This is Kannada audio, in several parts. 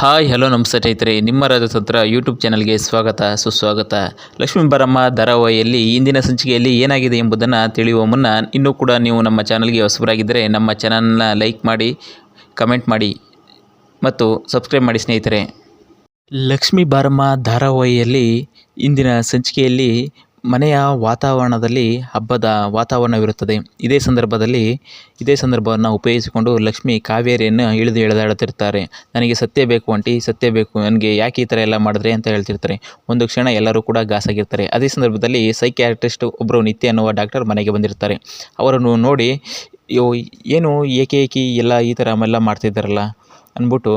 ಹಾಯ್, ಹಲೋ ನಮಸ್ತೆ ಸ್ನೇಹಿತರೆ. ನಿಮ್ಮ ರಾಜತಂತ್ರ ಯೂಟ್ಯೂಬ್ ಚಾನಲ್ಗೆ ಸ್ವಾಗತ, ಸುಸ್ವಾಗತ. ಲಕ್ಷ್ಮೀ ಬರಮ್ಮ ಧಾರಾವಾಹಿಯಲ್ಲಿ ಇಂದಿನ ಸಂಚಿಕೆಯಲ್ಲಿ ಏನಾಗಿದೆ ಎಂಬುದನ್ನು ತಿಳಿಯುವ ಮುನ್ನ ಇನ್ನೂ ಕೂಡ ನೀವು ನಮ್ಮ ಚಾನಲ್ಗೆ ಹೊಸಬರಾಗಿದ್ದರೆ ನಮ್ಮ ಚಾನಲ್ನ ಲೈಕ್ ಮಾಡಿ ಕಮೆಂಟ್ ಮಾಡಿ ಮತ್ತು ಸಬ್ಸ್ಕ್ರೈಬ್ ಮಾಡಿ ಸ್ನೇಹಿತರೆ. ಲಕ್ಷ್ಮೀ ಬಾರಮ್ಮ ಧಾರಾವಾಹಿಯಲ್ಲಿ ಇಂದಿನ ಸಂಚಿಕೆಯಲ್ಲಿ ಮನೆಯ ವಾತಾವರಣದಲ್ಲಿ ಹಬ್ಬದ ವಾತಾವರಣವಿರುತ್ತದೆ. ಇದೇ ಸಂದರ್ಭದಲ್ಲಿ, ಇದೇ ಸಂದರ್ಭವನ್ನು ಉಪಯೋಗಿಸಿಕೊಂಡು ಲಕ್ಷ್ಮಿ ಕಾವೇರಿಯನ್ನು ಇಳಿದು ಎಳೆದಾಡುತ್ತಿರ್ತಾರೆ ನನಗೆ ಸತ್ಯ ಬೇಕು ಅಂಟಿ ಸತ್ಯ ಬೇಕು. ನನಗೆ ಯಾಕೆ ಈ ಥರ ಎಲ್ಲ ಮಾಡಿದ್ರೆ ಅಂತ ಹೇಳ್ತಿರ್ತಾರೆ. ಒಂದು ಕ್ಷಣ ಎಲ್ಲರೂ ಕೂಡ ಗಾಸಾಗಿರ್ತಾರೆ. ಅದೇ ಸಂದರ್ಭದಲ್ಲಿ ಸೈಕ್ಯಾಟ್ರಿಸ್ಟ್ ಒಬ್ಬರು ನಿತ್ಯ ಅನ್ನುವ ಡಾಕ್ಟರ್ ಮನೆಗೆ ಬಂದಿರ್ತಾರೆ ಅವರನ್ನು ನೋಡಿ ಏನು ಏಕೆ ಏಕೆ ಎಲ್ಲ ಈ ಥರ ಎಲ್ಲ ಮಾಡ್ತಿದ್ದಾರಲ್ಲ? ಅಂದ್ಬಿಟ್ಟು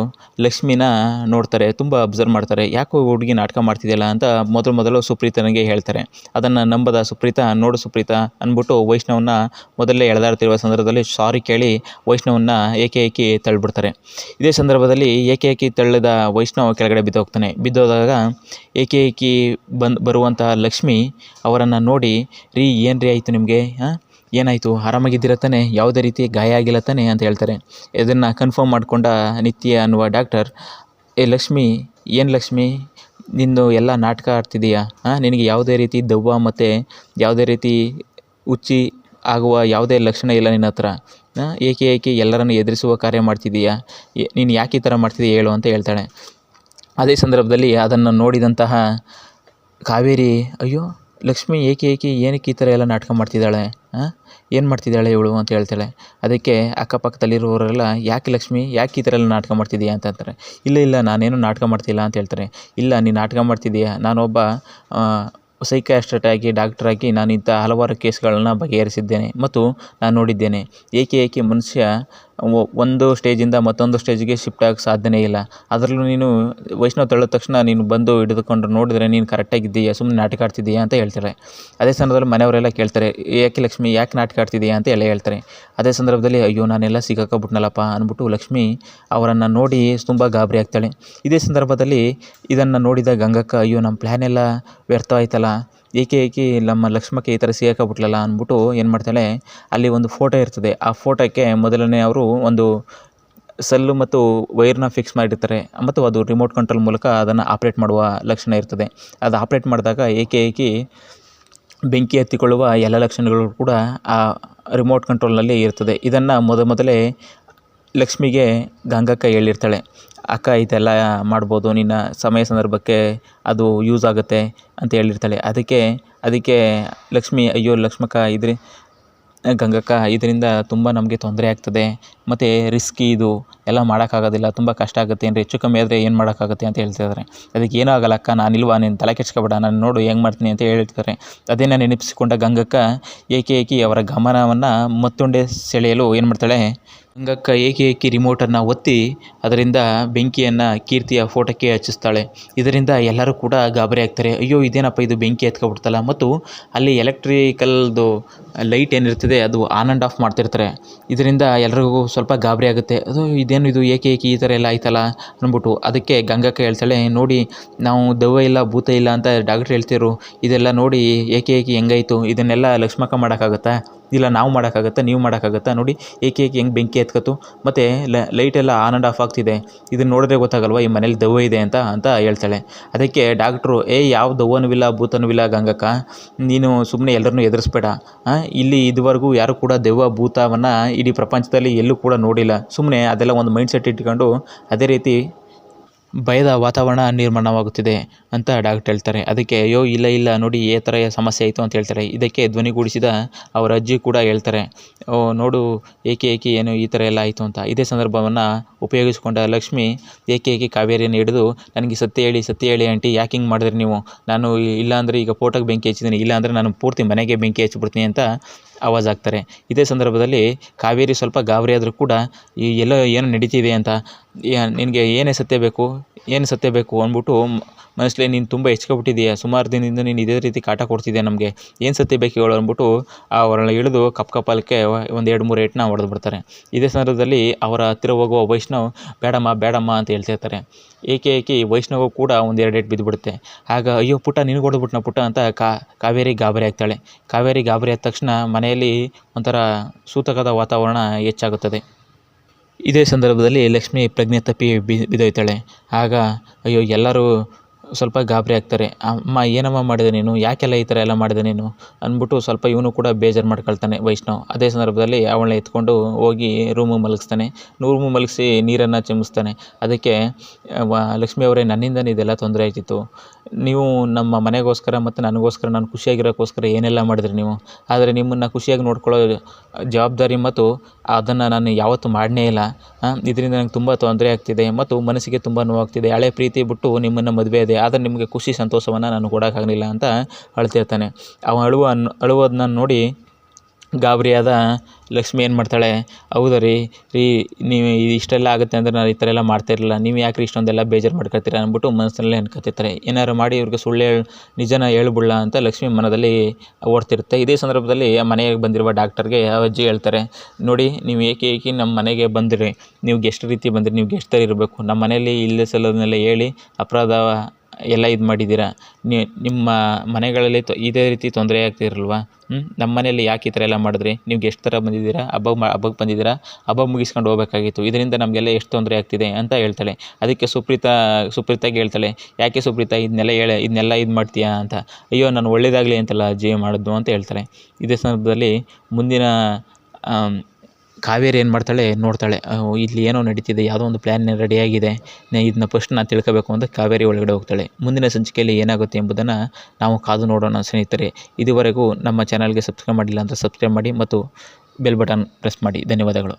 ಲಕ್ಷ್ಮಿನ ನೋಡ್ತಾರೆ, ತುಂಬ ಅಬ್ಸರ್ವ್ ಮಾಡ್ತಾರೆ. ಯಾಕೋ ಹುಡುಗಿ ನಾಟಕ ಮಾಡ್ತಿದೆಯಲ್ಲ ಅಂತ ಮೊದಲು ಮೊದಲು ಸುಪ್ರೀತನಿಗೆ ಹೇಳ್ತಾರೆ. ಅದನ್ನು ನಂಬದ ಸುಪ್ರೀತ, ನೋಡು ಸುಪ್ರೀತ ಅಂದ್ಬಿಟ್ಟು ವೈಷ್ಣವನ್ನ ಮೊದಲೇ ಎಳೆದಾಡ್ತಿರುವ ಸಂದರ್ಭದಲ್ಲಿ ಸಾರಿ ಕೇಳಿ ವೈಷ್ಣವನ್ನ ಏಕೆ ಏಕಿ ತಳ್ಳಿಬಿಡ್ತಾರೆ ಇದೇ ಸಂದರ್ಭದಲ್ಲಿ ಏಕೆ ಏಕಿ ತಳ್ಳಿದ ವೈಷ್ಣವ ಕೆಳಗಡೆ ಬಿದ್ದೋಗ್ತಾನೆ. ಬಿದ್ದೋದಾಗ ಏಕೆ ಏಕಿ ಬಂದು ಬರುವಂತಹ ಲಕ್ಷ್ಮಿ ಅವರನ್ನು ನೋಡಿ, ರೀ ಏನು ರೀ ಆಯಿತು ನಿಮಗೆ, ಹಾಂ? ಏನಾಯಿತು? ಆರಾಮಾಗಿದ್ದೀರ ತಾನೆ? ಯಾವುದೇ ರೀತಿ ಗಾಯ ಆಗಿಲ್ಲ ತಾನೆ ಅಂತ ಹೇಳ್ತಾರೆ. ಇದನ್ನು ಕನ್ಫರ್ಮ್ ಮಾಡಿಕೊಂಡ ನಿತ್ಯ ಅನ್ನುವ ಡಾಕ್ಟರ್ ಏ ಲಕ್ಷ್ಮಿ, ಏನು ಲಕ್ಷ್ಮಿ? ನಿಂದು ಎಲ್ಲ ನಾಟಕ ಆಡ್ತಿದೀಯಾ? ಹಾಂ ನಿನಗೆ ಯಾವುದೇ ರೀತಿ ದವ್ವ ಮತ್ತು ಯಾವುದೇ ರೀತಿ ಹುಚ್ಚಿ ಆಗುವ ಯಾವುದೇ ಲಕ್ಷಣ ಇಲ್ಲ ನಿನ್ನ ಹತ್ರ. ಏಕೆ ಏಕೆ ಎಲ್ಲರನ್ನು ಎದುರಿಸುವ ಕಾರ್ಯ ಮಾಡ್ತಿದೀಯಾ? ಏ- ನೀನು ಯಾಕೆ ಈ ಥರ ಮಾಡ್ತಿದ್ದೀಯ ಹೇಳು ಅಂತ ಹೇಳ್ತಾಳೆ. ಅದೇ ಸಂದರ್ಭದಲ್ಲಿ ಅದನ್ನು ನೋಡಿದಂತಹ ಕಾವೇರಿ, ಅಯ್ಯೋ ಲಕ್ಷ್ಮಿ ಏಕೆ ಏಕೆ ಏನಕ್ಕೆ ಈ ಥರ ಎಲ್ಲ ನಾಟಕ ಮಾಡ್ತಿದ್ದಾಳೆ ಹಾಂ ಏನು ಮಾಡ್ತಿದ್ದಾಳೆ ಇವಳು ಅಂತ ಹೇಳ್ತಾಳೆ. ಅದಕ್ಕೆ ಅಕ್ಕಪಕ್ಕದಲ್ಲಿರುವವರೆಲ್ಲ, ಯಾಕೆ ಲಕ್ಷ್ಮಿ, ಯಾಕೆ ಈ ಥರ ಎಲ್ಲ ನಾಟಕ ಮಾಡ್ತಿದ್ದೀಯಾ? ಅಂತ ಅಂತಾರೆ. ಇಲ್ಲ ಇಲ್ಲ, ನಾನೇನು ನಾಟಕ ಮಾಡ್ತಿಲ್ಲ, ಅಂತ ಹೇಳ್ತಾರೆ. ಇಲ್ಲ ನೀನು ನಾಟಕ ಮಾಡ್ತಿದ್ದೀಯಾ? ನಾನೊಬ್ಬ ಸೈಕಾಸ್ಟ್ರೇಟ್ ಆಗಿ ಡಾಕ್ಟ್ರಾಗಿ ನಾನು ಇಂಥ ಹಲವಾರು ಕೇಸ್ಗಳನ್ನು ಬಗೆಹರಿಸಿದ್ದೇನೆ ಮತ್ತು ನಾನು ನೋಡಿದ್ದೇನೆ. ಏಕೆ ಏಕೆ ಮನುಷ್ಯ ಒಂದು ಸ್ಟೇಜಿಂದ ಮತ್ತೊಂದು ಸ್ಟೇಜಿಗೆ ಶಿಫ್ಟ್ ಆಗೋಕ್ಕೆ ಸಾಧ್ಯನೇ ಇಲ್ಲ. ಅದರಲ್ಲೂ ನೀನು ವೈಷ್ಣವ್ ತಳ್ಳಿದ ತಕ್ಷಣ ನೀನು ಬಂದು ಹಿಡಿದುಕೊಂಡು ನೋಡಿದ್ರೆ ನೀನು ಕರೆಕ್ಟಾಗಿದ್ದೀಯಾ ಸುಮ್ಮನೆ ನಾಟಕ ಆಡ್ತಿದ್ದೀಯಾ ಅಂತ ಹೇಳ್ತಾರೆ. ಅದೇ ಸಂದರ್ಭದಲ್ಲಿ ಮನೆಯವರೆಲ್ಲ ಕೇಳ್ತಾರೆ, ಯಾಕೆ ಲಕ್ಷ್ಮಿ, ಯಾಕೆ ನಾಟಕ ಆಡ್ತಿದ್ದೀಯಾ? ಅಂತ ಎಲ್ಲ ಹೇಳ್ತಾರೆ. ಅದೇ ಸಂದರ್ಭದಲ್ಲಿ, ಅಯ್ಯೋ, ನಾನೆಲ್ಲ ಸಿಕ್ಕಾಕೊಬಿಟ್ನಲ್ಲಪ್ಪ ಅಂದ್ಬಿಟ್ಟು ಲಕ್ಷ್ಮಿ ಅವರನ್ನು ನೋಡಿ ತುಂಬ ಗಾಬರಿ ಆಗ್ತಾಳೆ. ಇದೇ ಸಂದರ್ಭದಲ್ಲಿ ಇದನ್ನು ನೋಡಿದ ಗಂಗಕ್ಕ, ಅಯ್ಯೋ ನಮ್ಮ ಪ್ಲ್ಯಾನೆಲ್ಲ ವ್ಯರ್ಥ ಆಯ್ತಲ್ಲ ಏಕೆ ಏಕೆ ನಮ್ಮ ಲಕ್ಷ್ಮಕ್ಕೆ ಈ ಥರ ಸಿಗಾಕಬಿಟ್ಲಲ್ಲ ಅಂದ್ಬಿಟ್ಟು ಏನು ಮಾಡ್ತಾಳೆ? ಅಲ್ಲಿ ಒಂದು ಫೋಟೋ ಇರ್ತದೆ. ಆ ಫೋಟೋಕ್ಕೆ ಮೊದಲನೇ ಅವರು ಒಂದು ಸಲ್ಲು ಮತ್ತು ವೈರ್ನ ಫಿಕ್ಸ್ ಮಾಡಿರ್ತಾರೆ. ಮತ್ತು ಅದು ರಿಮೋಟ್ ಕಂಟ್ರೋಲ್ ಮೂಲಕ ಅದನ್ನು ಆಪ್ರೇಟ್ ಮಾಡುವ ಲಕ್ಷಣ ಇರ್ತದೆ. ಅದು ಆಪ್ರೇಟ್ ಮಾಡಿದಾಗ ಏಕೆ ಏಕೆ ಬೆಂಕಿ ಹತ್ತಿಕೊಳ್ಳುವ ಎಲ್ಲ ಲಕ್ಷಣಗಳು ಕೂಡ ಆ ರಿಮೋಟ್ ಕಂಟ್ರೋಲ್ನಲ್ಲಿ ಇರ್ತದೆ. ಇದನ್ನು ಮೊದ ಮೊದಲೇ ಲಕ್ಷ್ಮಿಗೆ ಗಂಗಕ್ಕ ಹೇಳಿರ್ತಾಳೆ. ಅಕ್ಕ ಇದೆಲ್ಲ ಮಾಡ್ಬೋದು, ನಿನ್ನ ಸಮಯ ಸಂದರ್ಭಕ್ಕೆ ಅದು ಯೂಸ್ ಆಗುತ್ತೆ ಅಂತ ಹೇಳಿರ್ತಾಳೆ. ಅದಕ್ಕೆ ಅದಕ್ಕೆ ಲಕ್ಷ್ಮಿ, ಅಯ್ಯೋ ಲಕ್ಷ್ಮಕ್ಕ, ಇದ್ರಿ, ಗಂಗಕ್ಕ, ಇದರಿಂದ ತುಂಬ ನಮಗೆ ತೊಂದರೆ ಆಗ್ತದೆ. ಮತ್ತು ರಿಸ್ಕಿ ಇದು ಎಲ್ಲ ಮಾಡೋಕ್ಕಾಗೋದಿಲ್ಲ, ತುಂಬ ಕಷ್ಟ ಆಗುತ್ತೆ. ಅಂದರೆ ಹೆಚ್ಚು ಕಮ್ಮಿ ಆದರೆ ಏನು ಮಾಡೋಕ್ಕಾಗುತ್ತೆ ಅಂತ ಹೇಳ್ತಿದ್ದಾರೆ. ಅದಕ್ಕೆ ಏನೂ ಆಗಲ್ಲ, ಅಕ್ಕ ಇಲ್ವಾ? ನೀನು ತಲೆ ಕೆಡ್ಸ್ಕೊಬೇಡ, ನಾನು ನೋಡು ಹೆಂಗೆ ಮಾಡ್ತೀನಿ ಅಂತ ಹೇಳ್ತಾರೆ ಅದನ್ನು ನೆನಪಿಸಿಕೊಂಡ ಗಂಗಕ್ಕ ಏಕೆ ಏಕಿ ಅವರ ಗಮನವನ್ನು ಮತ್ತೊಂಡೆ ಸೆಳೆಯಲು ಏನು ಮಾಡ್ತಾಳೆ? ಗಂಗಕ್ಕ ಏಕೆ ಏಕಿ ರಿಮೋಟನ್ನು ಒತ್ತಿ ಅದರಿಂದ ಬೆಂಕಿಯನ್ನು ಕೀರ್ತಿಯ ಫೋಟೋಕ್ಕೆ ಹಚ್ಚಿಸ್ತಾಳೆ. ಇದರಿಂದ ಎಲ್ಲರೂ ಕೂಡ ಗಾಬರಿ ಆಗ್ತಾರೆ. ಅಯ್ಯೋ, ಇದೇನಪ್ಪ ಇದು ಬೆಂಕಿ ಎತ್ಕೊಬಿಡ್ತಲ್ಲ? ಮತ್ತು ಅಲ್ಲಿ ಎಲೆಕ್ಟ್ರಿಕಲ್ದು ಲೈಟ್ ಏನಿರ್ತದೆ, ಅದು ಆನ್ ಆ್ಯಂಡ್ ಆಫ್ ಮಾಡ್ತಿರ್ತಾರೆ. ಇದರಿಂದ ಎಲ್ಲರಿಗೂ ಸ್ವಲ್ಪ ಗಾಬರಿ ಆಗುತ್ತೆ. ಅದು ಇದೇನು ಇದು? ಏಕೆ ಏಕೆ ಈ ಥರ ಎಲ್ಲ ಆಯ್ತಲ್ಲ? ಅಂದ್ಬಿಟ್ಟು ಅದಕ್ಕೆ ಗಂಗಕ್ಕ ಹೇಳ್ತಾಳೆ, ನೋಡಿ, ನಾವು ದೆವ್ವ ಇಲ್ಲ, ಭೂತ ಇಲ್ಲ ಅಂತ ಡಾಕ್ಟ್ರ್ ಹೇಳ್ತಿರು ಇದೆಲ್ಲ ನೋಡಿ ಏಕೆ ಏಕೆ ಹೆಂಗಾಯಿತು? ಇದನ್ನೆಲ್ಲ ಲಕ್ಷ್ಮಕ್ಕ ಮಾಡೋಕ್ಕಾಗತ್ತಾ? ಇಲ್ಲ ನಾವು ಮಾಡೋಕ್ಕಾಗತ್ತಾ, ನೀವು ಮಾಡೋಕ್ಕಾಗತ್ತಾ ನೋಡಿ ಏಕೆ ಏಕೆ ಹೆಂಗೆ ಬೆಂಕಿ ಎತ್ಕತ್ತು. ಮತ್ತು ಲೈಟ್ ಎಲ್ಲ ಆನ್ ಆ್ಯಂಡ್ ಆಫ್ ಆಗ್ತಿದೆ. ಇದನ್ನು ನೋಡಿದ್ರೆ ಗೊತ್ತಾಗಲ್ವಾ, ಈ ಮನೇಲಿ ದೆವ್ವ ಇದೆ ಅಂತ ಅಂತ ಹೇಳ್ತಾಳೆ. ಅದಕ್ಕೆ ಡಾಕ್ಟ್ರು ಏ, ಯಾವ ದೆವ್ವನೂ ಇಲ್ಲ, ಭೂತನೂ ಇಲ್ಲ ಗಂಗಕ್ಕ. ನೀನು ಸುಮ್ಮನೆ ಎಲ್ಲರನ್ನೂ ಎದುರಿಸ್ಬೇಡ. ಇಲ್ಲಿ ಇದುವರೆಗೂ ಯಾರು ಕೂಡ ದೆವ್ವ, ಭೂತವನ್ನು ಇಡೀ ಪ್ರಪಂಚದಲ್ಲಿ ಎಲ್ಲೂ ಕೂಡ ನೋಡಿಲ್ಲ. ಸುಮ್ಮನೆ ಅದೆಲ್ಲ ಒಂದು ಮೈಂಡ್ ಸೆಟ್ ಇಟ್ಕೊಂಡು ಅದೇ ರೀತಿ ಭಯದ ವಾತಾವರಣ ನಿರ್ಮಾಣವಾಗುತ್ತಿದೆ. ಅಂತ ಡಾಕ್ಟ್ರ್ ಹೇಳ್ತಾರೆ. ಅದಕ್ಕೆ, ಅಯ್ಯೋ, ಇಲ್ಲ ಇಲ್ಲ, ನೋಡಿ, ಈ ಥರ ಸಮಸ್ಯೆ ಆಯಿತು ಅಂತ ಹೇಳ್ತಾರೆ. ಇದಕ್ಕೆ ಧ್ವನಿಗೂಡಿಸಿದ ಅವರ ಅಜ್ಜಿ ಕೂಡ ಹೇಳ್ತಾರೆ, ಓ, ನೋಡು, ಏಕೆ ಏಕೆ, ಏನು ಈ ಥರ ಎಲ್ಲ ಆಯಿತು ಅಂತ. ಇದೇ ಸಂದರ್ಭವನ್ನು ಉಪಯೋಗಿಸಿಕೊಂಡ ಲಕ್ಷ್ಮಿ ಏಕೆ ಏಕೆ ಕಾವೇರಿಯನ್ನು ಹಿಡಿದು ನನಗೆ ಸತ್ಯ ಹೇಳಿ ಸತ್ಯ ಹೇಳಿ ಆಂಟಿ, ಯಾಕೆ ಹಿಂಗೆ ಮಾಡಿದ್ರಿ ನೀವು? ನಾನು ಇಲ್ಲಾಂದರೆ ಈಗ ಫೋಟೋಗೆ ಬೆಂಕಿ ಹಚ್ಚಿದ್ದೀನಿ ಇಲ್ಲಾಂದರೆ ನಾನು ಪೂರ್ತಿ ಮನೆಗೆ ಬೆಂಕಿ ಹಚ್ಚಿಬಿಡ್ತೀನಿ ಅಂತ ಆವಾಜ್ ಆಗ್ತಾರೆ ಇದೇ ಸಂದರ್ಭದಲ್ಲಿ ಕಾವೇರಿ ಸ್ವಲ್ಪ ಗಾಬರಿ ಆದರೂ ಕೂಡ, ಈ ಎಲ್ಲೋ ಏನು ನಡೀತಿದೆ ಅಂತ ನಿನಗೆ ಏನೇ ಸತ್ಯ ಬೇಕು, ಏನು ಸತ್ಯ ಬೇಕು ಅಂದ್ಬಿಟ್ಟು ಮನಸ್ಸಲ್ಲಿ ನೀನು ತುಂಬ ಹೆಚ್ಕೊಬಿಟ್ಟಿದೀಯ. ಸುಮಾರು ದಿನದಿಂದ ನೀನು ಇದೇ ರೀತಿ ಕಾಟ ಕೊಡ್ತಿದ್ದೆ ನಮಗೆ? ಏನು ಸತ್ಯ ಬೇಕು ಹೇಳು ಅಂದ್ಬಿಟ್ಟು ಅವರನ್ನ ಇಳಿದು ಕಪ್ ಕಪಾಲಕ್ಕೆ ಒಂದು ಎರಡು ಮೂರು ಏಟನ್ನ ಹೊಡೆದು ಬಿಡ್ತಾರೆ. ಇದೇ ಸಂದರ್ಭದಲ್ಲಿ ಅವರ ಹತ್ತಿರ ಹೋಗುವ ವೈಷ್ಣವ್, ಬೇಡಮ್ಮ ಬೇಡಮ್ಮ ಅಂತ ಹೇಳ್ತಿರ್ತಾರೆ ಏಕೆ ಏಕೆ ವೈಷ್ಣವ್ ಕೂಡ ಒಂದು ಎರಡು ಏಟು ಬಿದ್ದುಬಿಡುತ್ತೆ ಆಗ, ಅಯ್ಯೋ ಪುಟ್ಟ ನಿನಗೆ ಹೊಡೆದ್ಬಿಟ್ನ ಪುಟ್ಟ ಅಂತ ಕಾವೇರಿ ಗಾಬರಿ ಆಗ್ತಾಳೆ. ಕಾವೇರಿ ಗಾಬರಿ ಆದ ತಕ್ಷಣ ಮನೆಯಲ್ಲಿ ಒಂಥರ ಸೂತಕದ ವಾತಾವರಣ ಹೆಚ್ಚಾಗುತ್ತದೆ. ಇದೇ ಸಂದರ್ಭದಲ್ಲಿ ಲಕ್ಷ್ಮಿ ಪ್ರಜ್ಞೆ ತಪ್ಪಿ ಬಿದ್ದೋಯ್ತಾಳೆ ಆಗ, ಅಯ್ಯೋ, ಎಲ್ಲರೂ ಸ್ವಲ್ಪ ಗಾಬರಿ ಆಗ್ತಾರೆ, ಅಮ್ಮ, ಏನಮ್ಮ ಮಾಡಿದೆ ನೀನು? ಯಾಕೆಲ್ಲ ಈ ಥರ ಎಲ್ಲ ಮಾಡಿದೆ ನೀನು? ಅಂದ್ಬಿಟ್ಟು ಸ್ವಲ್ಪ ಇವನು ಕೂಡ ಬೇಜಾರು ಮಾಡ್ಕೊಳ್ತಾನೆ ವೈಷ್ಣವ್. ಅದೇ ಸಂದರ್ಭದಲ್ಲಿ ಅವಳನ್ನ ಎತ್ಕೊಂಡು ಹೋಗಿ ರೂಮಿಗೆ ಮಲಗಿಸ್ತಾನೆ. ರೂಮಿಗೆ ಮಲಗಿಸಿ ನೀರನ್ನು ಚಿಮ್ಮಿಸ್ತಾನೆ. ಅದಕ್ಕೆ ವ, ಲಕ್ಷ್ಮಿ ಅವರೇ, ನನ್ನಿಂದನೇ ಇದೆಲ್ಲ ತೊಂದರೆ ಆಯ್ತಿತ್ತು. ನೀವು ನಮ್ಮ ಮನೆಗೋಸ್ಕರ ಮತ್ತು ನನಗೋಸ್ಕರ, ನಾನು ಖುಷಿಯಾಗಿರೋಕ್ಕೋಸ್ಕರ ಏನೆಲ್ಲ ಮಾಡಿದ್ರಿ ನೀವು? ಆದರೆ ನಿಮ್ಮನ್ನು ಖುಷಿಯಾಗಿ ನೋಡ್ಕೊಳ್ಳೋ ಜವಾಬ್ದಾರಿ ಮತ್ತು ಅದನ್ನು ನಾನು ಯಾವತ್ತೂ ಮಾಡನೇ ಇಲ್ಲ. ಇದರಿಂದ ನನಗೆ ತುಂಬ ತೊಂದರೆ ಆಗ್ತಿದೆ ಮತ್ತು ಮನಸ್ಸಿಗೆ ತುಂಬ ನೋವಾಗ್ತಿದೆ. ಹಳೆ ಪ್ರೀತಿ ಬಿಟ್ಟು ನಿಮ್ಮನ್ನು ಮದುವೆ ಆದರೆ ನಿಮಗೆ ಖುಷಿ, ಸಂತೋಷವನ್ನು ನಾನು ಕೊಡೋಕ್ಕಾಗಲಿಲ್ಲ ಅಂತ ಅಳ್ತಿರ್ತಾನೆ. ಅವನು ಅಳುವ ಅಳುವುದನ್ನ ನೋಡಿ ಗಾಬರಿಯಾದ ಲಕ್ಷ್ಮಿ ಏನು ಮಾಡ್ತಾಳೆ? ಹೌದಾ ರೀ ರೀ, ನೀವು ಇಷ್ಟೆಲ್ಲ ಆಗುತ್ತೆ ಅಂದರೆ ನಾನು ಈ ಥರ ಎಲ್ಲ ಮಾಡ್ತಾ ಇರಲಿಲ್ಲ ನೀವು ಯಾಕೆ ಇಷ್ಟೊಂದೆಲ್ಲ ಬೇಜಾರು ಮಾಡ್ಕೊಳ್ತೀರಾ ಅಂದ್ಬಿಟ್ಟು ಮನಸ್ಸಿನಲ್ಲೇ ಅನ್ಕೋತಿರ್ತಾರೆ. ಏನಾರು ಮಾಡಿ ಇವ್ರಿಗೆ ಸುಳ್ಳು ನಿಜನ ಹೇಳ್ಬಿಡ್ಲ ಅಂತ ಲಕ್ಷ್ಮಿ ಮನದಲ್ಲಿ ಓಡ್ತಿರುತ್ತೆ. ಇದೇ ಸಂದರ್ಭದಲ್ಲಿ ಆ ಮನೆಗೆ ಬಂದಿರುವ ಡಾಕ್ಟರ್ಗೆ ಅಜ್ಜಿ ಹೇಳ್ತಾರೆ, ನೋಡಿ, ನೀವು ಏಕೆ ಏಕೆ ನಮ್ಮ ಮನೆಗೆ ಬಂದಿರಿ? ನೀವು ಗೆಸ್ಟ್ ರೀತಿ ಬಂದಿರಿ, ನೀವು ಗೆಸ್ಟ್ ಇರಬೇಕು. ನಮ್ಮ ಮನೆಯಲ್ಲಿ ಇಲ್ಲದೆ ಸಲ್ಲೋದನ್ನೆಲ್ಲ ಹೇಳಿ ಅಪರಾಧ ಎಲ್ಲ ಇದು ಮಾಡಿದ್ದೀರಾ? ನಿಮ್ಮ ಮನೆಗಳಲ್ಲಿ ತೊ ಇದೇ ರೀತಿ ತೊಂದರೆ ಆಗ್ತಿರಲ್ವಾ? ನಮ್ಮ ಮನೆಯಲ್ಲಿ ಯಾಕೆ ಈ ಥರ ಎಲ್ಲ ಮಾಡಿದ್ರಿ? ನೀವು ಗೆಸ್ಟ್ ಥರ ಬಂದಿದ್ದೀರಾ? ಹಬ್ಬ ಮಾ ಹಬ್ಬಕ್ಕೆ ಬಂದಿದ್ದೀರಾ? ಹಬ್ಬ ಮುಗಿಸ್ಕೊಂಡು ಹೋಗ್ಬೇಕಾಗಿತ್ತು. ಇದರಿಂದ ನಮಗೆಲ್ಲ ಎಷ್ಟು ತೊಂದರೆ ಆಗ್ತಿದೆ ಅಂತ ಹೇಳ್ತಾಳೆ. ಅದಕ್ಕೆ ಸುಪ್ರೀತಾ ಸುಪ್ರೀತಾಗೆ ಹೇಳ್ತಾಳೆ, ಯಾಕೆ ಸುಪ್ರೀತಾ, ಇದನ್ನೆಲ್ಲ ಹೇಳೆ ಇದನ್ನೆಲ್ಲ ಇದು ಮಾಡ್ತೀಯಾ ಅಂತ? ಅಯ್ಯೋ, ನಾನು ಒಳ್ಳೇದಾಗಲಿ ಅಂತಲ್ಲ ಅಜ್ಜಿ ಮಾಡಿದ್ದು, ಅಂತ ಹೇಳ್ತಾಳೆ. ಇದೇ ಸಂದರ್ಭದಲ್ಲಿ ಮುಂದಿನ ಕಾವೇರಿ ಏನು ಮಾಡ್ತಾಳೆ, ನೋಡ್ತಾಳೆ ಇಲ್ಲಿ ಏನೋ ನಡೀತಿದೆ, ಯಾವುದೋ ಒಂದು ಪ್ಲ್ಯಾನ್ ರೆಡಿಯಾಗಿದೆ ಇದನ್ನ ಫಸ್ಟ್ ನಾನು ತಿಳ್ಕೋಬೇಕು ಅಂತ ಕಾವೇರಿ ಒಳಗಡೆ ಹೋಗ್ತಾಳೆ. ಮುಂದಿನ ಸಂಚಿಕೆಯಲ್ಲಿ ಏನಾಗುತ್ತೆ ಎಂಬುದನ್ನು ನಾವು ಕಾದು ನೋಡೋಣ ಸ್ನೇಹಿತರೆ. ಇದುವರೆಗೂ ನಮ್ಮ ಚಾನಲ್ಗೆ ಸಬ್ಸ್ಕ್ರೈಬ್ ಮಾಡಿಲ್ಲ ಅಂತ ಸಬ್ಸ್ಕ್ರೈಬ್ ಮಾಡಿ ಮತ್ತು ಬೆಲ್ ಬಟನ್ ಪ್ರೆಸ್ ಮಾಡಿ. ಧನ್ಯವಾದಗಳು.